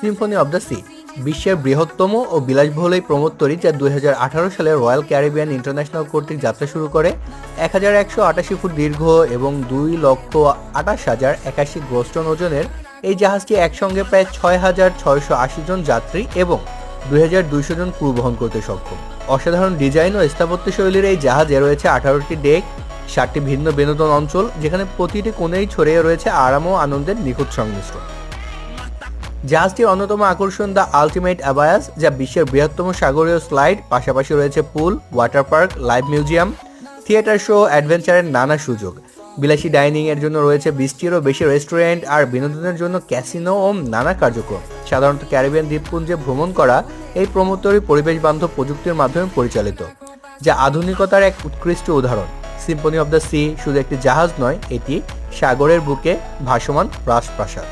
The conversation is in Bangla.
সিম্ফনি অব দ্য সি বিশ্বের বৃহত্তম ও বিলাসবহুল এই প্রমোত্তরী যা দুই সালে রয়্যাল ক্যারিবিয়ান ইন্টারন্যাশনাল কর্তৃক যাত্রা শুরু করে এক হাজার একশো আটাশি ফুট দীর্ঘ এবং দুই লক্ষ আঠাশ হাজার একাশি গ্রস্টন ওজনের এই জাহাজটি একসঙ্গে প্রায় ছয় হাজার ছয়শো আশি জন যাত্রী এবং দুই হাজার দুইশো জন ক্রু বহন করতে সক্ষম। অসাধারণ ডিজাইন ও স্থাপত্য শৈলীর এই জাহাজে রয়েছে আঠারোটি ডেক ষাটটি ভিন্ন বিনোদন অঞ্চল, যেখানে প্রতিটি কোণেই ছড়িয়ে রয়েছে আরাম ও আনন্দের নিখুঁত সংমিশ্রণ। জাহাজটির অন্যতম আকর্ষণ দ্য আলটিমেট অ্যাবায়াস, যা বিশ্বের বৃহত্তম সাগরীয় স্লাইড, পাশাপাশি রয়েছে pool, water park, live museum, theatre show, অ্যাডভেঞ্চারের নানা সুযোগ। বিলাসী ডাইনিং এর জন্য রয়েছে বিশটিরও বেশি রেস্টুরেন্ট আর বিনোদনের জন্য ক্যাসিনো ও নানা কার্যক্রম। সাধারণত ক্যারিবিয়ান দ্বীপপুঞ্জে ভ্রমণ করা এই প্রমোত্তরী পরিবেশ বান্ধব প্রযুক্তির মাধ্যমে পরিচালিত, যা আধুনিকতার এক উৎকৃষ্ট উদাহরণ। সিম্পনি অব দ্য সি শুধু একটি জাহাজ নয়, এটি সাগরের বুকে ভাসমান রাজপ্রাসাদ।